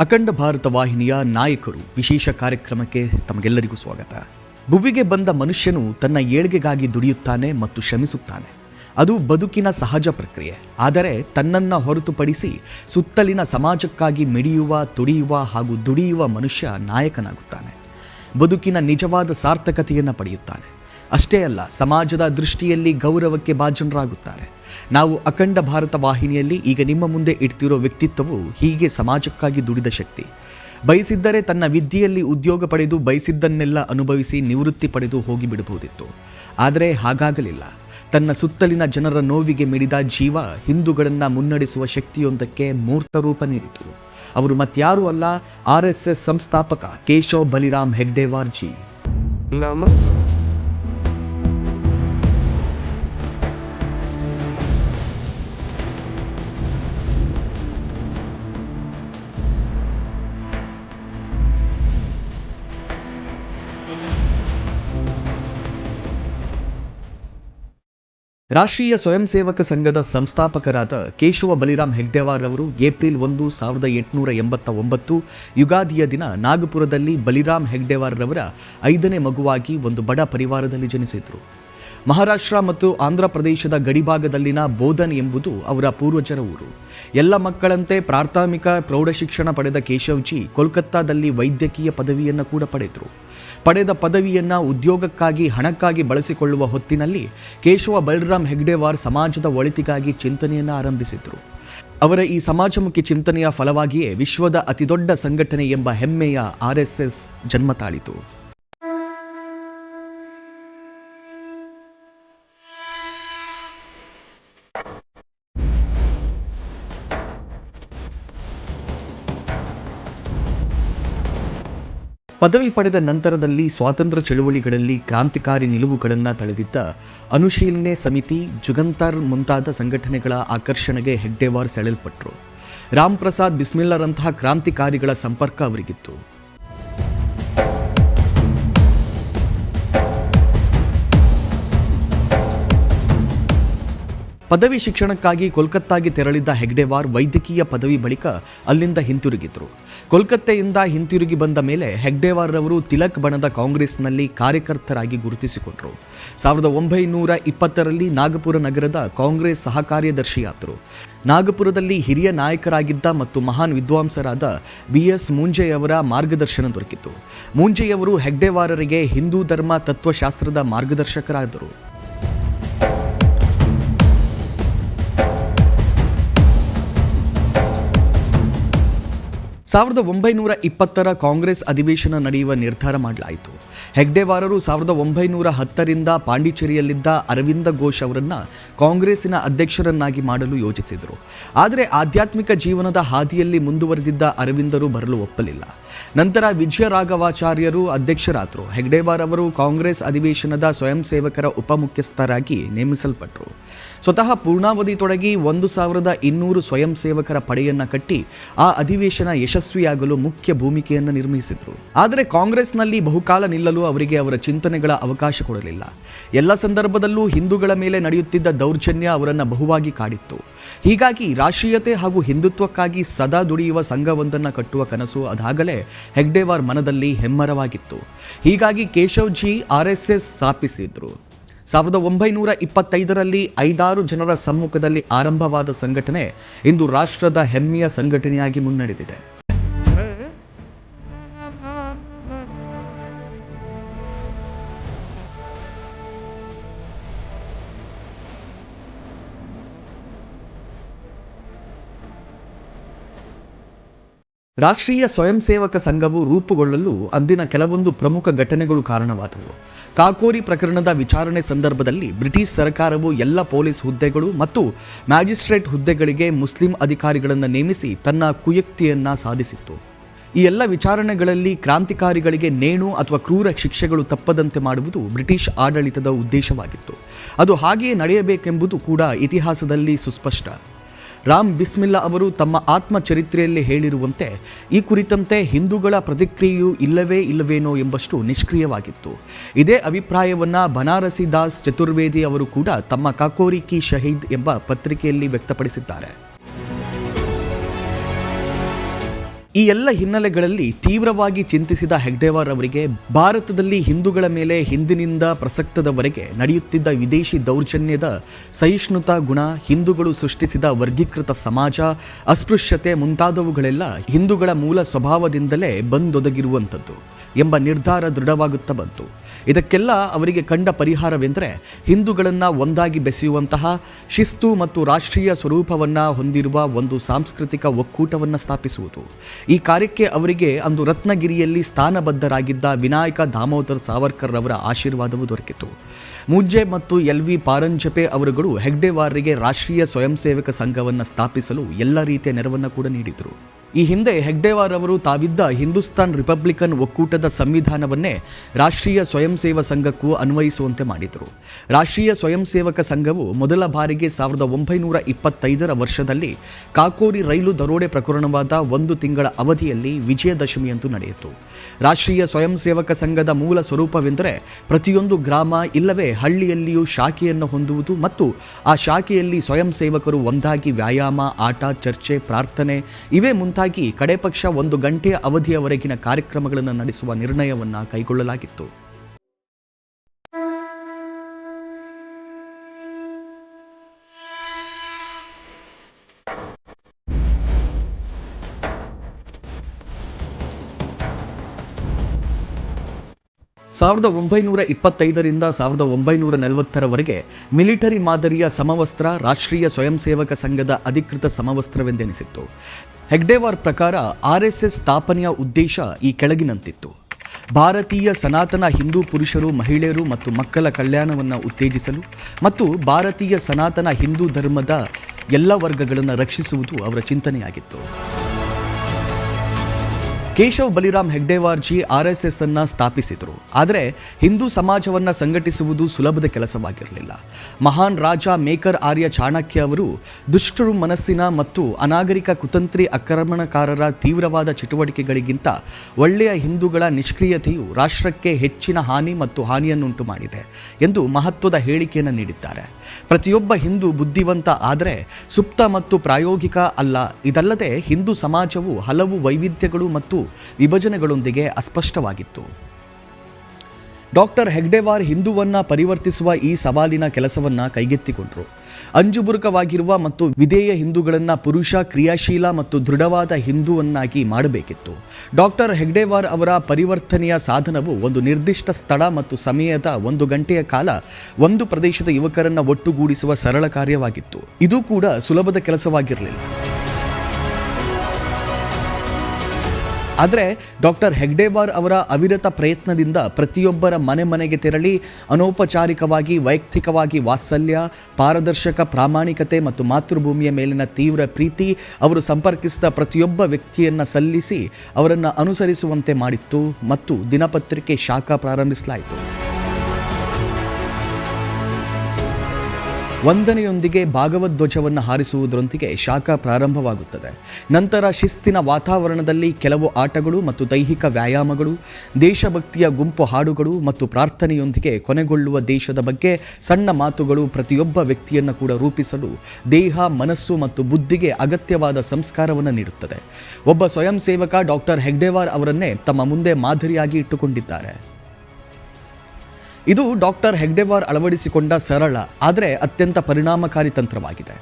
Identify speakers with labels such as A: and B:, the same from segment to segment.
A: ಅಖಂಡ ಭಾರತ ವಾಹಿನಿಯ ನಾಯಕರು ವಿಶೇಷ ಕಾರ್ಯಕ್ರಮಕ್ಕೆ ತಮಗೆಲ್ಲರಿಗೂ ಸ್ವಾಗತ. ಭುವಿಗೆ ಬಂದ ಮನುಷ್ಯನು ತನ್ನ ಏಳ್ಗೆಗಾಗಿ ದುಡಿಯುತ್ತಾನೆ ಮತ್ತು ಶ್ರಮಿಸುತ್ತಾನೆ. ಅದು ಬದುಕಿನ ಸಹಜ ಪ್ರಕ್ರಿಯೆ. ಆದರೆ ತನ್ನನ್ನು ಹೊರತುಪಡಿಸಿ ಸುತ್ತಲಿನ ಸಮಾಜಕ್ಕಾಗಿ ಮಿಡಿಯುವ, ತುಡಿಯುವ ಹಾಗೂ ದುಡಿಯುವ ಮನುಷ್ಯ ನಾಯಕನಾಗುತ್ತಾನೆ. ಬದುಕಿನ ನಿಜವಾದ ಸಾರ್ಥಕತೆಯನ್ನು ಪಡೆಯುತ್ತಾನೆ. ಅಷ್ಟೇ ಅಲ್ಲ, ಸಮಾಜದ ದೃಷ್ಟಿಯಲ್ಲಿ ಗೌರವಕ್ಕೆ ಭಾಜನರಾಗುತ್ತಾರೆ. ನಾವು ಅಖಂಡ ಭಾರತ ವಾಹಿನಿಯಲ್ಲಿ ಈಗ ನಿಮ್ಮ ಮುಂದೆ ಇಡ್ತಿರೋ ವ್ಯಕ್ತಿತ್ವವು ಹೀಗೆ ಸಮಾಜಕ್ಕಾಗಿ ದುಡಿದ ಶಕ್ತಿ. ಬಯಸಿದ್ದರೆ ತನ್ನ ವಿದ್ಯೆಯಲ್ಲಿ ಉದ್ಯೋಗ ಪಡೆದು ಬಯಸಿದ್ದನ್ನೆಲ್ಲ ಅನುಭವಿಸಿ ನಿವೃತ್ತಿ ಪಡೆದು ಹೋಗಿಬಿಡಬಹುದಿತ್ತು. ಆದರೆ ಹಾಗಾಗಲಿಲ್ಲ. ತನ್ನ ಸುತ್ತಲಿನ ಜನರ ನೋವಿಗೆ ಮಿಡಿದ ಜೀವ ಹಿಂದೂಗಳನ್ನು ಮುನ್ನಡೆಸುವ ಶಕ್ತಿಯೊಂದಕ್ಕೆ ಮೂರ್ತ ರೂಪ ನೀಡಿತು. ಅವರು ಮತ್ಯಾರೂ ಅಲ್ಲ, ಆರ್ ಎಸ್ ಎಸ್ ಸಂಸ್ಥಾಪಕ ಕೇಶವ್ ಬಲಿರಾಮ್ ಹೆಗ್ಡೇವಾರ್ ಜಿ. ರಾಷ್ಟ್ರೀಯ ಸ್ವಯಂ ಸೇವಕ ಸಂಘದ ಸಂಸ್ಥಾಪಕರಾದ ಕೇಶವ ಬಲಿರಾಮ್ ಹೆಗ್ಡೆವಾರ್ ಅವರು ಏಪ್ರಿಲ್ ಒಂದು, ಸಾವಿರದ ಎಂಟುನೂರ ಎಂಬತ್ತ ಒಂಬತ್ತು ಯುಗಾದಿಯ ದಿನ ನಾಗಪುರದಲ್ಲಿ ಬಲಿರಾಮ್ ಹೆಗ್ಡೆವಾರ್ ರವರ ಐದನೇ ಮಗುವಾಗಿ ಒಂದು ಬಡ ಪರಿವಾರದಲ್ಲಿ ಜನಿಸಿದರು. ಮಹಾರಾಷ್ಟ್ರ ಮತ್ತು ಆಂಧ್ರ ಪ್ರದೇಶದ ಗಡಿಭಾಗದಲ್ಲಿನ ಬೋಧನ್ ಎಂಬುದು ಅವರ ಪೂರ್ವಜರ ಊರು. ಎಲ್ಲ ಮಕ್ಕಳಂತೆ ಪ್ರಾಥಮಿಕ ಪ್ರೌಢಶಿಕ್ಷಣ ಪಡೆದ ಕೇಶವ್ಜಿ ಕೋಲ್ಕತ್ತಾದಲ್ಲಿ ವೈದ್ಯಕೀಯ ಪದವಿಯನ್ನು ಕೂಡ ಪಡೆದರು. ಪಡೆದ ಪದವಿಯನ್ನ ಉದ್ಯೋಗಕ್ಕಾಗಿ, ಹಣಕ್ಕಾಗಿ ಬಳಸಿಕೊಳ್ಳುವ ಹೊತ್ತಿನಲ್ಲಿ ಕೇಶವ ಬಲರಾಮ್ ಹೆಗ್ಡೆವಾರ್ ಸಮಾಜದ ಒಳಿತಿಗಾಗಿ ಚಿಂತನೆಯನ್ನು ಆರಂಭಿಸಿದರು. ಅವರ ಈ ಸಮಾಜಮುಖಿ ಚಿಂತನೆಯ ಫಲವಾಗಿಯೇ ವಿಶ್ವದ ಅತಿದೊಡ್ಡ ಸಂಘಟನೆ ಎಂಬ ಹೆಮ್ಮೆಯ ಆರ್ ಎಸ್ ಎಸ್ ಜನ್ಮ ತಾಳಿತು ಪದವಿ ಪಡೆದ ನಂತರದಲ್ಲಿ ಸ್ವಾತಂತ್ರ್ಯ ಚಳುವಳಿಗಳಲ್ಲಿ ಕ್ರಾಂತಿಕಾರಿ ನಿಲುವುಗಳನ್ನು ತಳೆದಿದ್ದ ಅನುಶೀಲನೆ ಸಮಿತಿ, ಜುಗಂತರ್ ಮುಂತಾದ ಸಂಘಟನೆಗಳ ಆಕರ್ಷಣೆಗೆ ಹೆಗ್ಡೆವಾರ್ ಸೆಳೆಯಲ್ಪಟ್ಟರು ರಾಮ್ ಪ್ರಸಾದ್ ಬಿಸ್ಮಿಲ್ಲರಂತಹ ಕ್ರಾಂತಿಕಾರಿಗಳ ಸಂಪರ್ಕ ಅವರಿಗಿತ್ತು. ಪದವಿ ಶಿಕ್ಷಣಕ್ಕಾಗಿ ಕೋಲ್ಕತ್ತಾಗೆ ತೆರಳಿದ್ದ ಹೆಗ್ಡೆವಾರ್ ವೈದ್ಯಕೀಯ ಪದವಿ ಬಳಿಕ ಅಲ್ಲಿಂದ ಹಿಂತಿರುಗಿದ್ರು. ಕೋಲ್ಕತ್ತೆಯಿಂದ ಹಿಂತಿರುಗಿ ಬಂದ ಮೇಲೆ ಹೆಗ್ಡೆವಾರ್ ರವರು ತಿಲಕ್ ಬಣದ ಕಾಂಗ್ರೆಸ್ನಲ್ಲಿ ಕಾರ್ಯಕರ್ತರಾಗಿ ಗುರುತಿಸಿಕೊಂಡರು. ಸಾವಿರದ ಒಂಬೈನೂರ ಇಪ್ಪತ್ತರಲ್ಲಿ ನಾಗಪುರ ನಗರದ ಕಾಂಗ್ರೆಸ್ ಸಹ ಕಾರ್ಯದರ್ಶಿಯಾದರು ನಾಗಪುರದಲ್ಲಿ ಹಿರಿಯ ನಾಯಕರಾಗಿದ್ದ ಮತ್ತು ಮಹಾನ್ ವಿದ್ವಾಂಸರಾದ ಬಿ ಎಸ್ ಮೂಂಜೆಯವರ ಮಾರ್ಗದರ್ಶನ ದೊರಕಿತು ಮೂಂಜೆಯವರು ಹೆಗ್ಡೆವಾರರಿಗೆ ಹಿಂದೂ ಧರ್ಮ ತತ್ವಶಾಸ್ತ್ರದ ಮಾರ್ಗದರ್ಶಕರಾದರು. ಸಾವಿರದ ಒಂಬೈನೂರ ಇಪ್ಪತ್ತರ ಕಾಂಗ್ರೆಸ್ ಅಧಿವೇಶನ ನಡೆಯುವ ನಿರ್ಧಾರ ಮಾಡಲಾಯಿತು. ಹೆಗ್ಡೆವಾರರು ಸಾವಿರದ ಒಂಬೈನೂರ ಹತ್ತರಿಂದ ಪಾಂಡಿಚೇರಿಯಲ್ಲಿದ್ದ ಅರವಿಂದ ಘೋಷ್ ಅವರನ್ನು ಕಾಂಗ್ರೆಸ್ಸಿನ ಅಧ್ಯಕ್ಷರನ್ನಾಗಿ ಮಾಡಲು ಯೋಚಿಸಿದರು ಆದರೆ ಆಧ್ಯಾತ್ಮಿಕ ಜೀವನದ ಹಾದಿಯಲ್ಲಿ ಮುಂದುವರೆದಿದ್ದ ಅರವಿಂದರು ಬರಲು ಒಪ್ಪಲಿಲ್ಲ. ನಂತರ ವಿಜಯ ರಾಘವಾಚಾರ್ಯರು ಅಧ್ಯಕ್ಷರಾದರು. ಹೆಗ್ಡೇವಾರ್ ಅವರು ಕಾಂಗ್ರೆಸ್ ಅಧಿವೇಶನದ ಸ್ವಯಂ ಸೇವಕರ ಉಪಮುಖ್ಯಸ್ಥರಾಗಿ ನೇಮಿಸಲ್ಪಟ್ಟರು ಸ್ವತಃ ಪೂರ್ಣಾವಧಿ ತೊಡಗಿ ಒಂದು ಸಾವಿರದ ಇನ್ನೂರು ಸ್ವಯಂ ಸೇವಕರ ಪಡೆಯನ್ನ ಕಟ್ಟಿ ಆ ಅಧಿವೇಶನ ಯಶಸ್ವಿಯಾಗಲು ಮುಖ್ಯ ಭೂಮಿಕೆಯನ್ನು ನಿರ್ಮಿಸಿದರು. ಆದರೆ ಕಾಂಗ್ರೆಸ್ನಲ್ಲಿ ಬಹುಕಾಲ ನಿಲ್ಲಲು ಅವರಿಗೆ ಅವರ ಚಿಂತನೆಗಳ ಅವಕಾಶ ಕೊಡಲಿಲ್ಲ. ಎಲ್ಲ ಸಂದರ್ಭದಲ್ಲೂ ಹಿಂದೂಗಳ ಮೇಲೆ ನಡೆಯುತ್ತಿದ್ದ ದೌರ್ಜನ್ಯ ಅವರನ್ನು ಬಹುವಾಗಿ ಕಾಡಿತ್ತು. ಹೀಗಾಗಿ ರಾಷ್ಟ್ರೀಯತೆ ಹಾಗೂ ಹಿಂದುತ್ವಕ್ಕಾಗಿ ಸದಾ ದುಡಿಯುವ ಸಂಘವೊಂದನ್ನು ಕಟ್ಟುವ ಕನಸು ಅದಾಗಲೇ ಹೆಗ್ಡೇವಾರ್ ಮನದಲ್ಲಿ ಹೆಮ್ಮರವಾಗಿತ್ತು. ಹೀಗಾಗಿ ಕೇಶವ್ಜಿ ಆರ್ ಎಸ್ ಎಸ್ ಸ್ಥಾಪಿಸಿದ್ರು. ಸಾವಿರದ ಒಂಬೈನೂರ ಇಪ್ಪತ್ತೈದರಲ್ಲಿ ಐದಾರು ಜನರ ಸಮ್ಮುಖದಲ್ಲಿ ಆರಂಭವಾದ ಸಂಘಟನೆ ಇಂದು ರಾಷ್ಟ್ರದ ಹೆಮ್ಮೆಯ ಸಂಘಟನೆಯಾಗಿ ಮುನ್ನಡೆದಿದೆ. ರಾಷ್ಟ್ರೀಯ ಸ್ವಯಂ ಸೇವಕ ಸಂಘವು ರೂಪುಗೊಳ್ಳಲು ಅಂದಿನ ಕೆಲವೊಂದು ಪ್ರಮುಖ ಘಟನೆಗಳು ಕಾರಣವಾದವು. ಕಾಕೋರಿ ಪ್ರಕರಣದ ವಿಚಾರಣೆ ಸಂದರ್ಭದಲ್ಲಿ ಬ್ರಿಟಿಷ್ ಸರ್ಕಾರವು ಎಲ್ಲ ಪೊಲೀಸ್ ಹುದ್ದೆಗಳು ಮತ್ತು ಮ್ಯಾಜಿಸ್ಟ್ರೇಟ್ ಹುದ್ದೆಗಳಿಗೆ ಮುಸ್ಲಿಂ ಅಧಿಕಾರಿಗಳನ್ನು ನೇಮಿಸಿ ತನ್ನ ಕುಯುಕ್ತಿಯನ್ನು ಸಾಧಿಸಿತ್ತು. ಈ ಎಲ್ಲ ವಿಚಾರಣೆಗಳಲ್ಲಿ ಕ್ರಾಂತಿಕಾರಿಗಳಿಗೆ ನೇಣು ಅಥವಾ ಕ್ರೂರ ಶಿಕ್ಷೆಗಳು ತಪ್ಪದಂತೆ ಮಾಡುವುದು ಬ್ರಿಟಿಷ್ ಆಡಳಿತದ ಉದ್ದೇಶವಾಗಿತ್ತು. ಅದು ಹಾಗೆಯೇ ನಡೆಯಬೇಕೆಂಬುದು ಕೂಡ ಇತಿಹಾಸದಲ್ಲಿ ಸುಸ್ಪಷ್ಟ. ರಾಮ್ ಬಿಸ್ಮಿಲ್ಲಾ ಅವರು ತಮ್ಮ ಆತ್ಮಚರಿತ್ರೆಯಲ್ಲಿ ಹೇಳಿರುವಂತೆ, ಈ ಕುರಿತಂತೆ ಹಿಂದೂಗಳ ಪ್ರತಿಕ್ರಿಯೆಯು ಇಲ್ಲವೇ ಇಲ್ಲವೇನೋ ಎಂಬಷ್ಟು ನಿಷ್ಕ್ರಿಯವಾಗಿತ್ತು. ಇದೇ ಅಭಿಪ್ರಾಯವನ್ನು ಬನಾರಸಿ ದಾಸ್ ಚತುರ್ವೇದಿ ಅವರು ಕೂಡ ತಮ್ಮ ಕಾಕೋರಿ ಕಿ ಶಹೀದ್ ಎಂಬ ಪತ್ರಿಕೆಯಲ್ಲಿ ವ್ಯಕ್ತಪಡಿಸಿದ್ದಾರೆ. ಈ ಎಲ್ಲ ಹಿನ್ನೆಲೆಗಳಲ್ಲಿ ತೀವ್ರವಾಗಿ ಚಿಂತಿಸಿದ ಹೆಗ್ಡೇವಾರ್ ಅವರಿಗೆ ಭಾರತದಲ್ಲಿ ಹಿಂದೂಗಳ ಮೇಲೆ ಹಿಂದಿನಿಂದ ಪ್ರಸಕ್ತದವರೆಗೆ ನಡೆಯುತ್ತಿದ್ದ ವಿದೇಶಿ ದೌರ್ಜನ್ಯದ ಸಹಿಷ್ಣುತಾ ಗುಣ, ಹಿಂದೂಗಳು ಸೃಷ್ಟಿಸಿದ ವರ್ಗೀಕೃತ ಸಮಾಜ, ಅಸ್ಪೃಶ್ಯತೆ ಮುಂತಾದವುಗಳೆಲ್ಲ ಹಿಂದೂಗಳ ಮೂಲ ಸ್ವಭಾವದಿಂದಲೇ ಬಂದೊದಗಿರುವಂಥದ್ದು ಎಂಬ ನಿರ್ಧಾರ ದೃಢವಾಗುತ್ತಾ ಬಂತು. ಇದಕ್ಕೆಲ್ಲ ಅವರಿಗೆ ಕಂಡ ಪರಿಹಾರವೆಂದರೆ ಹಿಂದೂಗಳನ್ನು ಒಂದಾಗಿ ಬೆಸೆಯುವಂತಹ ಶಿಸ್ತು ಮತ್ತು ರಾಷ್ಟ್ರೀಯ ಸ್ವರೂಪವನ್ನು ಹೊಂದಿರುವ ಒಂದು ಸಾಂಸ್ಕೃತಿಕ ಒಕ್ಕೂಟವನ್ನು ಸ್ಥಾಪಿಸುವುದು. ಈ ಕಾರ್ಯಕ್ಕೆ ಅವರಿಗೆ ಅಂದು ರತ್ನಗಿರಿಯಲ್ಲಿ ಸ್ಥಾನಬದ್ಧರಾಗಿದ್ದ ವಿನಾಯಕ ದಾಮೋದರ್ ಸಾವರ್ಕರ್ ಅವರ ಆಶೀರ್ವಾದವು ದೊರಕಿತು. ಮುಜ್ಜೆ ಮತ್ತು ಎಲ್ ವಿ ಪಾರಂಜಪೆ ಅವರುಗಳು ಹೆಗ್ಡೆವಾರಿಗೆ ರಾಷ್ಟ್ರೀಯ ಸ್ವಯಂ ಸೇವಕ ಸಂಘವನ್ನು ಸ್ಥಾಪಿಸಲು ಎಲ್ಲ ರೀತಿಯ ನೆರವನ್ನು ಕೂಡ ನೀಡಿದರು. ಈ ಹಿಂದೆ ಹೆಗ್ಡೇವಾರ್ ಅವರು ತಾವಿದ್ದ ಹಿಂದೂಸ್ತಾನ್ ರಿಪಬ್ಲಿಕನ್ ಒಕ್ಕೂಟದ ಸಂವಿಧಾನವನ್ನೇ ರಾಷ್ಟ್ರೀಯ ಸ್ವಯಂ ಸೇವಾ ಸಂಘಕ್ಕೂ ಅನ್ವಯಿಸುವಂತೆ ಮಾಡಿದರು. ರಾಷ್ಟ್ರೀಯ ಸ್ವಯಂ ಸೇವಕ ಸಂಘವು ಮೊದಲ ಬಾರಿಗೆ ಸಾವಿರದ ಒಂಬೈನೂರ ಇಪ್ಪತ್ತೈದರ ವರ್ಷದಲ್ಲಿ ಕಾಕೋರಿ ರೈಲು ದರೋಡೆ ಪ್ರಕರಣವಾದ ಒಂದು ತಿಂಗಳ ಅವಧಿಯಲ್ಲಿ ವಿಜಯದಶಮಿಯಂತೂ ನಡೆಯಿತು. ರಾಷ್ಟ್ರೀಯ ಸ್ವಯಂ ಸೇವಕ ಸಂಘದ ಮೂಲ ಸ್ವರೂಪವೆಂದರೆ ಪ್ರತಿಯೊಂದು ಗ್ರಾಮ ಇಲ್ಲವೇ ಹಳ್ಳಿಯಲ್ಲಿಯೂ ಶಾಖೆಯನ್ನು ಹೊಂದುವುದು ಮತ್ತು ಆ ಶಾಖೆಯಲ್ಲಿ ಸ್ವಯಂ ಸೇವಕರು ಒಂದಾಗಿ ವ್ಯಾಯಾಮ, ಆಟ, ಚರ್ಚೆ, ಪ್ರಾರ್ಥನೆ ಇವೇ ಮುಂತಾಗಿ ಕಡೆ ಪಕ್ಷ ಒಂದು ಗಂಟೆಯ ಅವಧಿಯವರೆಗಿನ ಕಾರ್ಯಕ್ರಮಗಳನ್ನು ನಡೆಸುವ ನಿರ್ಣಯವನ್ನು ಕೈಗೊಳ್ಳಲಾಗಿತ್ತು. ಸಾವಿರದ ಒಂಬೈನೂರ ಇಪ್ಪತ್ತೈದರಿಂದ ಸಾವಿರದ ಒಂಬೈನೂರ ನಲವತ್ತರವರೆಗೆ ಮಿಲಿಟರಿ ಮಾದರಿಯ ಸಮವಸ್ತ್ರ ರಾಷ್ಟ್ರೀಯ ಸ್ವಯಂ ಸೇವಕ ಸಂಘದ ಅಧಿಕೃತ ಸಮವಸ್ತ್ರವೆಂದೆನಿಸಿತ್ತು. ಹೆಗ್ಡೇವಾರ್ ಪ್ರಕಾರ ಆರ್ ಎಸ್ ಸ್ಥಾಪನೆಯ ಉದ್ದೇಶ ಈ ಕೆಳಗಿನಂತಿತ್ತು. ಭಾರತೀಯ ಸನಾತನ ಹಿಂದೂ ಪುರುಷರು, ಮಹಿಳೆಯರು ಮತ್ತು ಮಕ್ಕಳ ಕಲ್ಯಾಣವನ್ನು ಉತ್ತೇಜಿಸಲು ಮತ್ತು ಭಾರತೀಯ ಸನಾತನ ಹಿಂದೂ ಧರ್ಮದ ಎಲ್ಲ ವರ್ಗಗಳನ್ನು ರಕ್ಷಿಸುವುದು ಅವರ ಚಿಂತನೆಯಾಗಿತ್ತು. Keshav Baliram Hedgewar ji R S S ಅನ್ನ ಸ್ಥಾಪಿಸಿದರು. ಆದರೆ ಹಿಂದೂ ಸಮಾಜವನ್ನು ಸಂಘಟಿಸುವುದು ಸುಲಭದ ಕೆಲಸವಾಗಿರಲಿಲ್ಲ. ಮಹಾನ್ ರಾಜ ಮೇಕರ್ ಆರ್ಯ ಚಾಣಕ್ಯ ಅವರು ದುಷ್ಟರು ಮನಸ್ಸಿನ ಮತ್ತು ಅನಾಗರಿಕ ಕುತಂತ್ರಿ ಆಕ್ರಮಣಕಾರರ ತೀವ್ರವಾದ ಚಟುವಟಿಕೆಗಳಿಗಿಂತ ಒಳ್ಳೆಯ ಹಿಂದೂಗಳ ನಿಷ್ಕ್ರಿಯತೆಯು ರಾಷ್ಟ್ರಕ್ಕೆ ಹೆಚ್ಚಿನ ಹಾನಿ ಮತ್ತು ಹಾನಿಯನ್ನುಂಟು ಮಾಡಿದೆ ಎಂದು ಮಹತ್ವದ ಹೇಳಿಕೆಯನ್ನು ನೀಡಿದ್ದಾರೆ. ಪ್ರತಿಯೊಬ್ಬ ಹಿಂದೂ ಬುದ್ಧಿವಂತ ಆದರೆ ಸುಪ್ತ ಮತ್ತು ಪ್ರಾಯೋಗಿಕ ಅಲ್ಲ. ಇದಲ್ಲದೆ ಹಿಂದೂ ಸಮಾಜವು ಹಲವು ವೈವಿಧ್ಯಗಳು ಮತ್ತು ವಿಭಜನೆಗಳೊಂದಿಗೆ ಅಸ್ಪಷ್ಟವಾಗಿತ್ತು. ಡಾಕ್ಟರ್ ಹೆಗ್ಡೆವಾರ್ ಹಿಂದುವನ್ನ ಪರಿವರ್ತಿಸುವ ಈ ಸವಾಲಿನ ಕೆಲಸವನ್ನ ಕೈಗೆತ್ತಿಕೊಂಡರು. ಅಂಜುಬುರುಕವಾಗಿರುವ ಮತ್ತು ವಿಧೇಯ ಹಿಂದೂಗಳನ್ನು ಪುರುಷ, ಕ್ರಿಯಾಶೀಲ ಮತ್ತು ದೃಢವಾದ ಹಿಂದೂವನ್ನಾಗಿ ಮಾಡಬೇಕಿತ್ತು. ಡಾಕ್ಟರ್ ಹೆಗ್ಡೆವಾರ್ ಅವರ ಪರಿವರ್ತನೆಯ ಸಾಧನವು ಒಂದು ನಿರ್ದಿಷ್ಟ ಸ್ಥಳ ಮತ್ತು ಸಮಯದ ಒಂದು ಗಂಟೆಯ ಕಾಲ ಒಂದು ಪ್ರದೇಶದ ಯುವಕರನ್ನು ಒಟ್ಟುಗೂಡಿಸುವ ಸರಳ ಕಾರ್ಯವಾಗಿತ್ತು. ಇದು ಕೂಡ ಸುಲಭದ ಕೆಲಸವಾಗಿರಲಿಲ್ಲ. ಆದರೆ ಡಾಕ್ಟರ್ ಹೆಗ್ಡೇವಾರ್ ಅವರ ಅವಿರತ ಪ್ರಯತ್ನದಿಂದ ಪ್ರತಿಯೊಬ್ಬರ ಮನೆ ಮನೆಗೆ ತೆರಳಿ ಅನೌಪಚಾರಿಕವಾಗಿ, ವೈಯಕ್ತಿಕವಾಗಿ ವಾತ್ಸಲ್ಯ, ಪಾರದರ್ಶಕ ಪ್ರಾಮಾಣಿಕತೆ ಮತ್ತು ಮಾತೃಭೂಮಿಯ ಮೇಲಿನ ತೀವ್ರ ಪ್ರೀತಿ ಅವರು ಸಂಪರ್ಕಿಸಿದ ಪ್ರತಿಯೊಬ್ಬ ವ್ಯಕ್ತಿಯನ್ನು ಸಲ್ಲಿಸಿ ಅವರನ್ನು ಅನುಸರಿಸುವಂತೆ ಮಾಡಿತ್ತು ಮತ್ತು ದಿನಪತ್ರಿಕೆ ಶಾಖ ಪ್ರಾರಂಭಿಸಲಾಯಿತು. ವಂದನೆಯೊಂದಿಗೆ ಭಾಗವಧ್ವಜವನ್ನು ಹಾರಿಸುವುದರೊಂದಿಗೆ ಶಾಖ ಪ್ರಾರಂಭವಾಗುತ್ತದೆ. ನಂತರ ಶಿಸ್ತಿನ ವಾತಾವರಣದಲ್ಲಿ ಕೆಲವು ಆಟಗಳು ಮತ್ತು ದೈಹಿಕ ವ್ಯಾಯಾಮಗಳು, ದೇಶಭಕ್ತಿಯ ಗುಂಪು ಹಾಡುಗಳು ಮತ್ತು ಪ್ರಾರ್ಥನೆಯೊಂದಿಗೆ ಕೊನೆಗೊಳ್ಳುವ ದೇಶದ ಬಗ್ಗೆ ಸಣ್ಣ ಮಾತುಗಳು ಪ್ರತಿಯೊಬ್ಬ ವ್ಯಕ್ತಿಯನ್ನು ಕೂಡ ರೂಪಿಸಲು ದೇಹ, ಮನಸ್ಸು ಮತ್ತು ಬುದ್ಧಿಗೆ ಅಗತ್ಯವಾದ ಸಂಸ್ಕಾರವನ್ನು ನೀಡುತ್ತದೆ. ಒಬ್ಬ ಸ್ವಯಂ ಸೇವಕ ಡಾಕ್ಟರ್ ಹೆಗ್ಡೇವಾರ್ ಅವರನ್ನೇ ತಮ್ಮ ಮುಂದೆ ಮಾದರಿಯಾಗಿ ಇಟ್ಟುಕೊಂಡಿದ್ದಾರೆ. ಇದು ಡಾಕ್ಟರ್ ಹೆಗ್ಡೆವಾರ್ ಅಳವಡಿಸಿಕೊಂಡ ಸರಳ, ಆದರೆ ಅತ್ಯಂತ ಪರಿಣಾಮಕಾರಿ ತಂತ್ರವಾಗಿದೆ.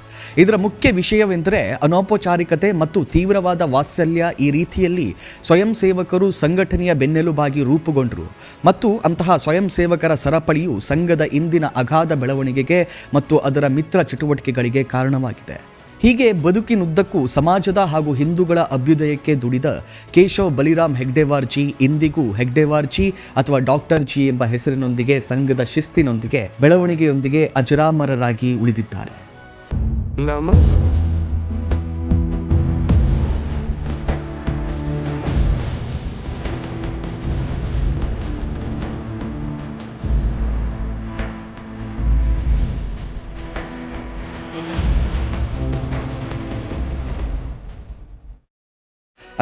A: ಇದರ ಮುಖ್ಯ ವಿಷಯವೆಂದರೆ ಅನೌಪಚಾರಿಕತೆ ಮತ್ತು ತೀವ್ರವಾದ ವಾತ್ಸಲ್ಯ ಈ ರೀತಿಯಲ್ಲಿ ಸ್ವಯಂ ಸೇವಕರು ಸಂಘಟನೆಯ ಬೆನ್ನೆಲುಬಾಗಿ ರೂಪುಗೊಂಡರು ಮತ್ತು ಅಂತಹ ಸ್ವಯಂ ಸೇವಕರ ಸರಪಳಿಯು ಸಂಘದ ಇಂದಿನ ಅಗಾಧ ಬೆಳವಣಿಗೆಗೆ ಮತ್ತು ಅದರ ಮಿತ್ರ ಚಟುವಟಿಕೆಗಳಿಗೆ ಕಾರಣವಾಗಿದೆ. ಹೀಗೆ ಬದುಕಿನುದ್ದಕ್ಕೂ ಸಮಾಜದ ಹಾಗೂ ಹಿಂದೂಗಳ ಅಭ್ಯುದಯಕ್ಕೆ ದುಡಿದ ಕೇಶವ್ ಬಲಿರಾಮ್ ಹೆಗ್ಡೆವಾರ್ಜಿ ಇಂದಿಗೂ ಹೆಗ್ಡೆವಾರ್ಜಿ ಅಥವಾ ಡಾಕ್ಟರ್ ಜಿ ಎಂಬ ಹೆಸರಿನೊಂದಿಗೆ ಸಂಘದ ಶಿಸ್ತಿನೊಂದಿಗೆ ಬೆಳವಣಿಗೆಯೊಂದಿಗೆ ಅಜರಾಮರರಾಗಿ ಉಳಿದಿದ್ದಾರೆ.
B: ನಮಸ್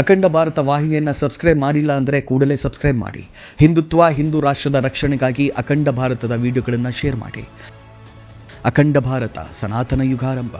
A: ಅಖಂಡ ಭಾರತ ವಾಹಿನಿಯನ್ನು ಸಬ್ಸ್ಕ್ರೈಬ್ ಮಾಡಿಲ್ಲ ಅಂದರೆ ಕೂಡಲೇ ಸಬ್ಸ್ಕ್ರೈಬ್ ಮಾಡಿ. ಹಿಂದುತ್ವ, ಹಿಂದೂ ರಾಷ್ಟ್ರದ ರಕ್ಷಣೆಗಾಗಿ ಅಖಂಡ ಭಾರತದ ವಿಡಿಯೋಗಳನ್ನು ಶೇರ್ ಮಾಡಿ. ಅಖಂಡ ಭಾರತ ಸನಾತನ ಯುಗಾರಂಭ.